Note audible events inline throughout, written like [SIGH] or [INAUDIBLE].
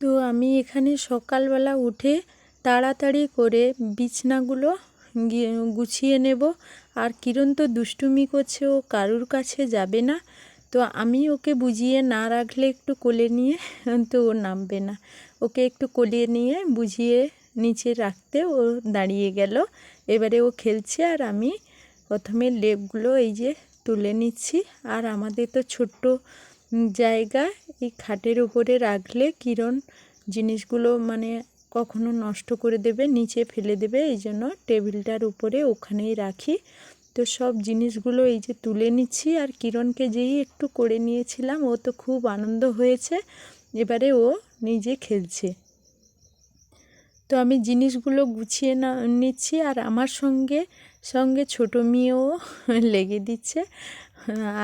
তো আমি এখানে সকালবেলা উঠে তাড়াতাড়ি করে বিছনাগুলো গুছিয়ে নেব। আর কিরণ তো দুষ্টুমি করছে, ও কারুর কাছে যাবে না। তো আমি ওকে বুঝিয়ে না রাখলে একটু কোলে নিয়ে, তো ও নামবে না। ওকে একটু কোলে নিয়ে বুঝিয়ে নিচে রাখতে ও দাঁড়িয়ে গেল। এবারে ও খেলছে আর আমি প্রথমে লেপগুলো এই যে তুলে নিচ্ছি। আর আমাদের তো ছোট্ট জায়গা এই খাটের উপরে রাখলে কিরণ জিনিসগুলো মানে কখনো নষ্ট করে দেবে, নিচে ফেলে দেবে, এই জন্য টেবিলটার উপরে ওখানেই রাখি। তো সব জিনিসগুলো এই যে তুলে নিচ্ছি আর কিরণকে যেই একটু করে নিয়েছিলাম, ও তো খুব আনন্দ হয়েছে। এবারে ও নিজে খেলছে। তো আমি জিনিসগুলো গুছিয়ে না, নিচ্ছি আর আমার সঙ্গে সঙ্গে ছোটো মেয়েও [LAUGHS] লেগে দিচ্ছে।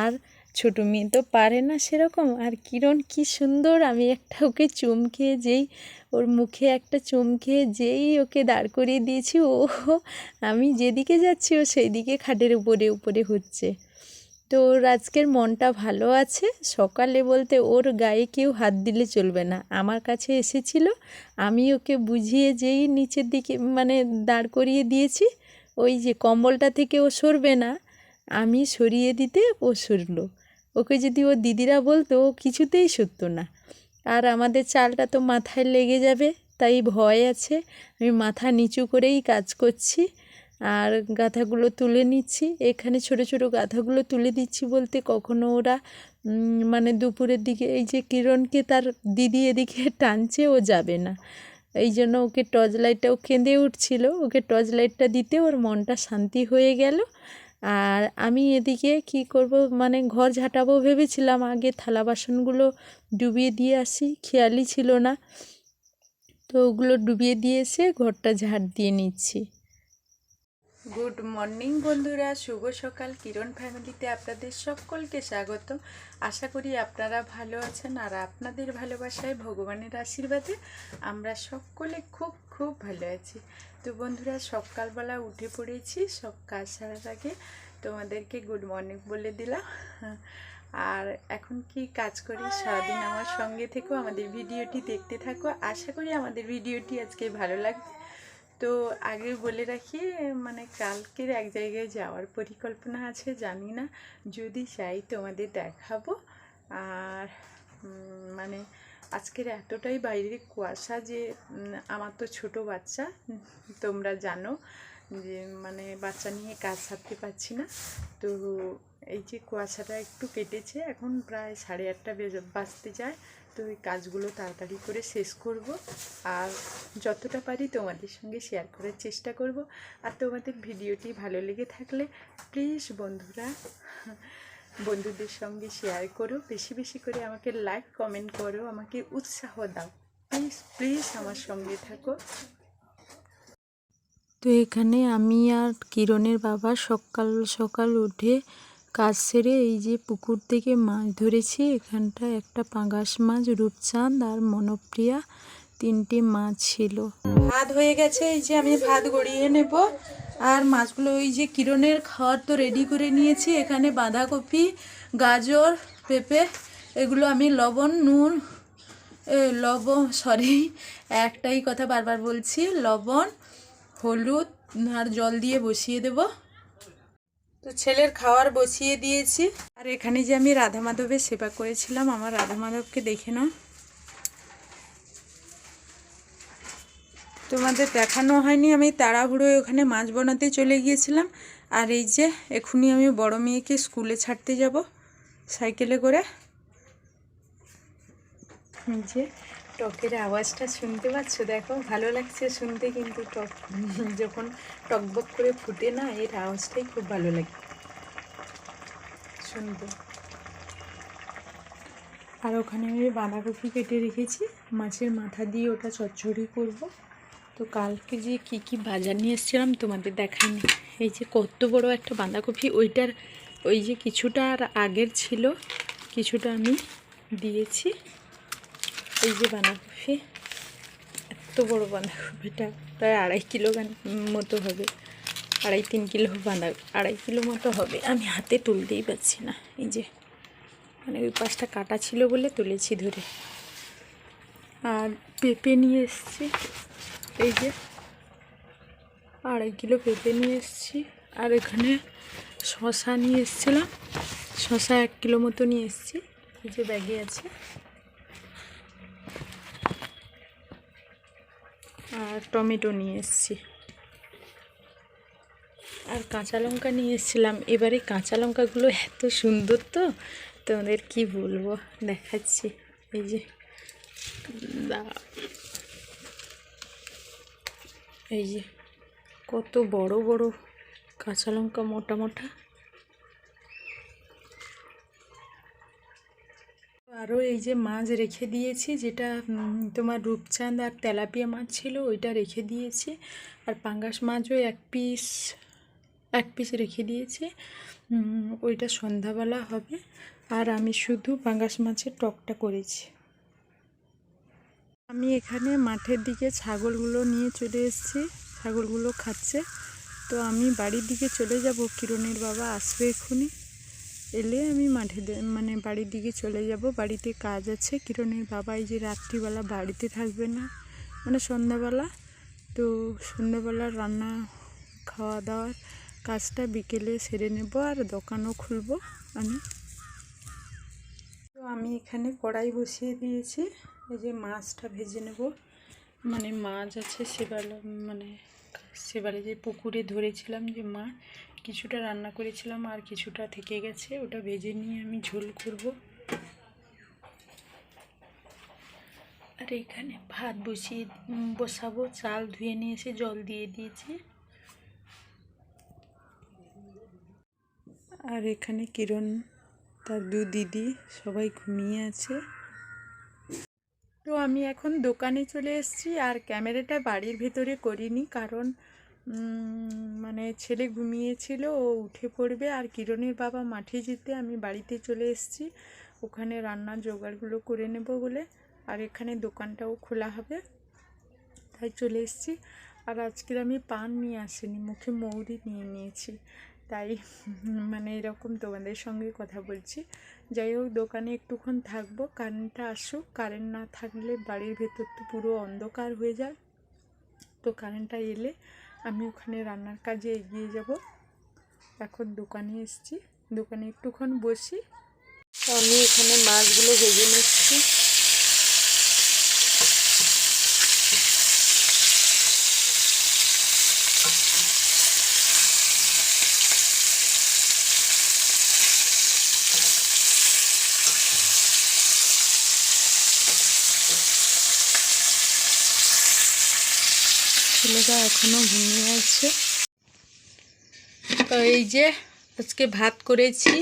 আর ছোটো মেয়ে তো পারে না সেরকম। আর কিরণ কি সুন্দর, আমি একটা ওকে চুমকে যেই, ওর মুখে একটা চুমকে যেই ওকে দাঁড় করিয়ে দিয়েছি। ও আমি যেদিকে যাচ্ছি ও সেই দিকে খাটের উপরে উপরে হচ্ছে। তো ওর আজকের মনটা ভালো আছে। সকালে বলতে ওর গায়ে কেউ হাত দিলে চলবে না। আমার কাছে এসেছিল, আমি ওকে বুঝিয়ে যেই নিচের দিকে মানে দাঁড় করিয়ে দিয়েছি, ওই যে কম্বলটা থেকে ও সরবে না, আমি সরিয়ে দিতে ও সরলো। ওকে যদি ও দিদিরা বলতো, ও কিছুতেই সরতো না। আর আমাদের চালটা তো মাথায় লেগে যাবে, তাই ভয় আছে। আমি মাথা নিচু করেই কাজ করছি, আর গাঁথাগুলো তুলে নিচ্ছি। এখানে ছোট ছোট গাঁথাগুলো তুলে দিচ্ছি বলতে কখনো ওরা মানে দুপুরের দিকে এই যে কিরণকে তার দিদি এদিকে [LAUGHS] টানছে, ও যাবে না। এই জন্য ওকে টর্চ লাইটটাও কেঁদে উঠছিল। ওকে টর্চ লাইটটা দিতে ওর মনটা শান্তি হয়ে গেল। আর আমি এদিকে কি করব? মানে ঘর ঝাঁটাবো ভেবেছিলাম, আগে থালা বাসনগুলো ডুবিয়ে দিয়ে আসি, খেয়ালই ছিল না। তো ওগুলো ডুবিয়ে দিয়ে এসে ঘরটা ঝাড় দিয়ে নিচ্ছি। গুড মর্নিং বন্ধুরা, শুভ সকাল। কিরণ ফ্যামিলিতে আপনাদের সকলকে স্বাগত। আশা করি আপনারা ভালো আছেন আর আপনাদের ভালোবাসায় ভগবানের আশীর্বাদে আমরা সকলে খুব খুব ভালো আছি। তো বন্ধুরা, সকালবেলা উঠে পড়েছি, সব কাজ সারার আগে তোমাদেরকে গুড মর্নিং বলে দিলাম। আর এখন কি কাজ করি, সারাদিন আমার সঙ্গে থেকো, আমাদের ভিডিওটি দেখতে থাকো। আশা করি আমাদের ভিডিওটি আজকে ভালো লাগবে। তো আগে বলে রাখি মানে কালকের এক জায়গায় যাওয়ার পরিকল্পনা আছে, জানি না। যদি চাই তোমাদের দেখাবো। আর মানে আজকের এতটাই বাইরের কুয়াশা যে আমার তো ছোট বাচ্চা। তোমরা জানো যে মানে বাচ্চা নিয়ে কাজ সারতে পারছি না। তো এই যে কুয়াশাটা একটু কেটেছে, এখন প্রায় সাড়ে আটটা বেজে, বাজতে যায়। তো ওই কাজগুলো তাড়াতাড়ি করে শেষ করব। আর যতটা পারি তোমাদের সঙ্গে শেয়ার করার চেষ্টা করব। আর তোমাদের ভিডিওটি ভালো লেগে থাকলে প্লিজ বন্ধুরা বন্ধুদের সঙ্গে শেয়ার করো। বেশি বেশি করে আমাকে লাইক কমেন্ট করো। আমাকে উৎসাহ দাও। প্লিজ প্লিজ আমার সঙ্গে থাকো। তো এখানে আমি আর কিরণের বাবা সকাল সকাল উঠে কাজ সেরে এই যে পুকুর থেকে মাছ ধরেছি এখানটা একটা পাঙ্গাস মাছ রূপচাঁদ আর মনপ্রিয়া তিনটে মাছ ছিল। ভাত হয়ে গেছে এই যে আমি ভাত গড়িয়ে নেব। আর মাছগুলো ওই যে কিরণের খাওয়ার তো রেডি করে নিয়েছি। এখানে বাঁধাকপি, গাজর, পেঁপে, এগুলো আমি লবণ, নুন লবণ সরি একটাই কথা বারবার বলছি, লবণ, হলুদ, আর জল দিয়ে বসিয়ে দেব। তো ছেলের খাওয়ার বসিয়ে দিয়েছি। আর এখানে যে আমি রাধা মাধবের সেবা করেছিলাম, আমার রাধা মাধবকে দেখে নাও। তোমাদের দেখানো হয়নি, আমি তাড়াহুড়ো ওখানে মাছ বানাতে চলে গিয়েছিলাম। আর এই যে এখনই আমি বড় মেয়েকে স্কুলে ছাড়তে যাব, সাইকেলে করে। যে, টকের আওয়াজটা শুনতে পাচ্ছ? দেখো, ভালো লাগছে শুনতে কিন্তু টক। যখন টকবক করে ফুটে না, এর আওয়াজটাই খুব ভালো লাগে শুনতে। আর ওখানে আমি বাঁধাকপি কেটে রেখেছি, মাছের মাথা দিয়ে ওটা চচ্চড়ি করব। তো কালকে যে কি কি বাজার নিয়ে এসেছিলাম তোমাদের দেখাইনি। এই যে কত বড় একটা বাঁধাকপি, ওইটার ওই যে কিছুটা আর আগের ছিল, কিছুটা আমি দিয়েছি। এই যে বাঁধাকপি, এত বড় বাঁধাকপিটা প্রায় আড়াই কিলো মতো হবে। আড়াই তিন কিলো বাঁধা, আড়াই কিলো মতো হবে। আমি হাতে তুলতেই পারছি না। এই যে মানে ওই পাশটা কাটা ছিল বলে তুলেছি ধরে। আর পেঁপে নিয়ে এসছি। এই যে আড়াই কিলো পেঁপে নিয়ে এসেছি। আর এখানে শশা নিয়ে এসেছিলাম। শশা এক কিলো মতো নিয়ে এসেছি। এই যে ব্যাগে আছে। আর টমেটো নিয়ে এসেছি। আর কাঁচা লঙ্কা নিয়ে এসেছিলাম। এবারে কাঁচা লঙ্কাগুলো এত সুন্দর তো, তোমাদের কি বলব? দেখাচ্ছি। এই যে। এই যে, কত বড় বড় কাঁচা লঙ্কা মোটা মোটা। আরও এই যে মাছ রেখে দিয়েছি, যেটা তোমার রূপচাঁদ আর তেলাপিয়া মাছ ছিল, ওইটা রেখে দিয়েছি। আর পাঙ্গাস মাছও এক পিস এক পিস রেখে দিয়েছি। ওইটা সন্ধ্যাবেলা হবে। আর আমি শুধু পাঙ্গাস মাছের টকটা করেছি। আমি এখানে মাঠের দিকে ছাগলগুলো নিয়ে চলে এসেছি, ছাগলগুলো খাচ্ছে। তো আমি বাড়ির দিকে চলে যাব, কিরণের বাবা আসবে এক্ষুনি। এলে আমি মাঠে মানে বাড়ির দিকে চলে যাব, বাড়িতে কাজ আছে। কিরণের বাবা এই যে রাত্রিবেলা বাড়িতে থাকবে না মানে সন্ধ্যাবেলা। তো সন্ধ্যাবেলা রান্না খাওয়া দাওয়ার কাজটা বিকেলে সেরে নেব আর দোকানও খুলব আমি। তো আমি এখানে কড়াই বসিয়ে দিয়েছি। এই যে মাছটা ভেজে নেব। মানে মাছ আছে সেবেলা মানে সেবারে যে পুকুরে ধরেছিলাম যে মা কিছুটা রান্না করেছিলাম আর কিছুটা থেকে গেছে, ওটা ভেজে নিয়ে আমি ঝোল করব। আর এখানে ভাত বসিয়ে, বসাবো, চাল ধুয়ে নিয়ে এসে জল দিয়ে দিয়েছি। আর এখানে কিরণ, তার দু দিদি সবাই ঘুমিয়ে আছে। আমি এখন দোকানে চলে এসেছি আর ক্যামেরাটা বাড়ির ভেতরে করিনি কারণ মানে ছেলে ঘুমিয়েছিল, ও উঠে পড়বে আর কিরণের বাবা মাঠে যেতে আমি বাড়িতে চলে এসেছি। ওখানে রান্নার জোগাড়গুলো করে নেব বলে আর এখানে দোকানটাও খোলা হবে, তাই চলে এসেছি। আর আজকের আমি পান নিয়ে আসিনি, মুখে মৌরি নিয়ে নিয়েছি। তাই মানে এরকম তোমাদের সঙ্গে কথা বলছি। যাই হোক, দোকানে একটুক্ষণ থাকব, কারেন্টটা আসুক। কারেন্ট না থাকলে বাড়ির ভেতর তো পুরো অন্ধকার হয়ে যায়। তো কারেন্টটা এলে আমি ওখানে রান্নার কাজে এগিয়ে যাব। এখন দোকানে এসেছি। দোকানে একটুক্ষণ বসি। আমি এখানে মাছগুলো ভেজে নিচ্ছি। ছেলেটা এখনও ঘুমিয়ে আছে। তো এই যে আজকে ভাত করেছি,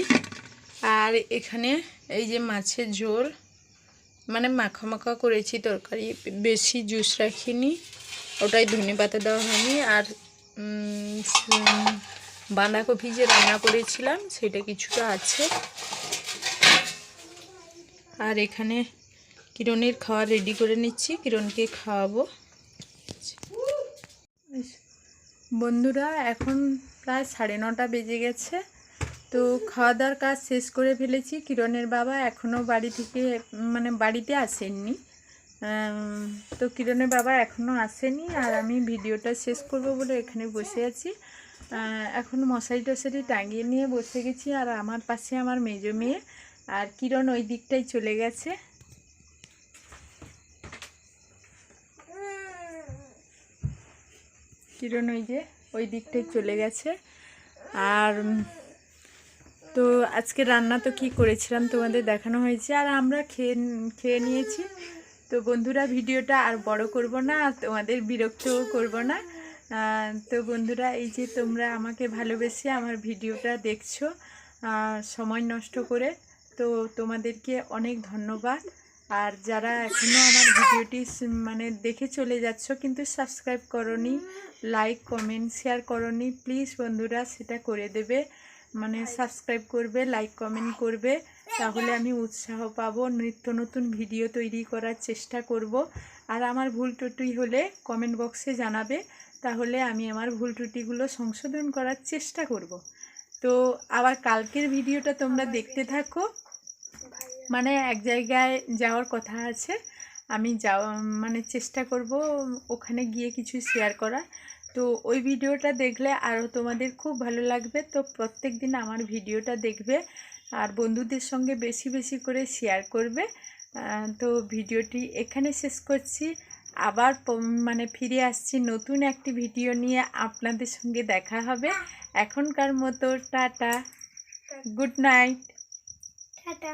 আর এখানে এই যে মাছের ঝোল মানে মাখা মাখা করেছি তরকারি। বেশি জুস রাখিনি, ওটাই ধনে পাতা দেওয়া হয়নি। আর বাঁধাকপি যে রান্না করেছিলাম, সেটা কিছুটা আছে। আর এখানে কিরণের খাওয়া রেডি করে নিচ্ছি। কিরণকে খাওয়াবো। বন্ধুরা, এখন প্রায় সাড়ে নটা বেজে গেছে। তো খাওয়া দাওয়ার কাজ শেষ করে ফেলেছি। কিরণের বাবা এখনও বাড়ি থেকে মানে বাড়িতে আসেননি। তো কিরণের বাবা এখনও আসেনি আর আমি ভিডিওটা শেষ করব বলে এখানে বসে আছি। এখন মশারি টশারি টাঙিয়ে নিয়ে বসে গেছি আর আমার পাশে আমার মেজো মেয়ে আর কিরণ ওই দিকটাই চলে গেছে। কিরণ ওই যে ওই দিকটাই চলে গেছে। আর তো আজকে রান্না তো কি করেছিলাম তোমাদের দেখানো হয়েছে। আর আমরা খেয়ে খেয়ে নিয়েছি। তো বন্ধুরা, ভিডিওটা আর বড় করব না তোমাদের বিরক্তও করব না। তো বন্ধুরা, এই যে তোমরা আমাকে ভালোবেসে আমার ভিডিওটা দেখছ সময় নষ্ট করে, তো তোমাদেরকে অনেক ধন্যবাদ। আর যারা এখনও আমার ভিডিওটি মানে দেখে চলে যাচ্ছ, কিন্তু সাবস্ক্রাইব করনি লাইক কমেন্ট শেয়ার করনি প্লিজ বন্ধুরা সেটা করে দেবে। মানে সাবস্ক্রাইব করবে লাইক কমেন্ট করবে, তাহলে আমি উৎসাহ পাবো, নিত্য নতুন ভিডিও তৈরি করার চেষ্টা করব। আর আমার ভুল ত্রুটি হলে কমেন্ট বক্সে জানাবে, তাহলে আমি আমার ভুল ত্রুটিগুলো সংশোধন করার চেষ্টা করব। তো আবার কালকের ভিডিওটা তোমরা দেখতে থাকো। মানে এক জায়গায় যাওয়ার কথা আছে। আমি যাওয়া মানে চেষ্টা করব ওখানে গিয়ে কিছু শেয়ার করার। তো ওই ভিডিওটা দেখলে আরও তোমাদের খুব ভালো লাগবে। তো প্রত্যেক দিন আমার ভিডিওটা দেখবে আর বন্ধুদের সঙ্গে বেশি বেশি করে শেয়ার করবে। তো ভিডিওটি এখানে শেষ করছি। আবার মানে ফিরে আসছি নতুন একটি ভিডিও নিয়ে আপনাদের সঙ্গে দেখা হবে। এখনকার মতো টাটা। Good night tata.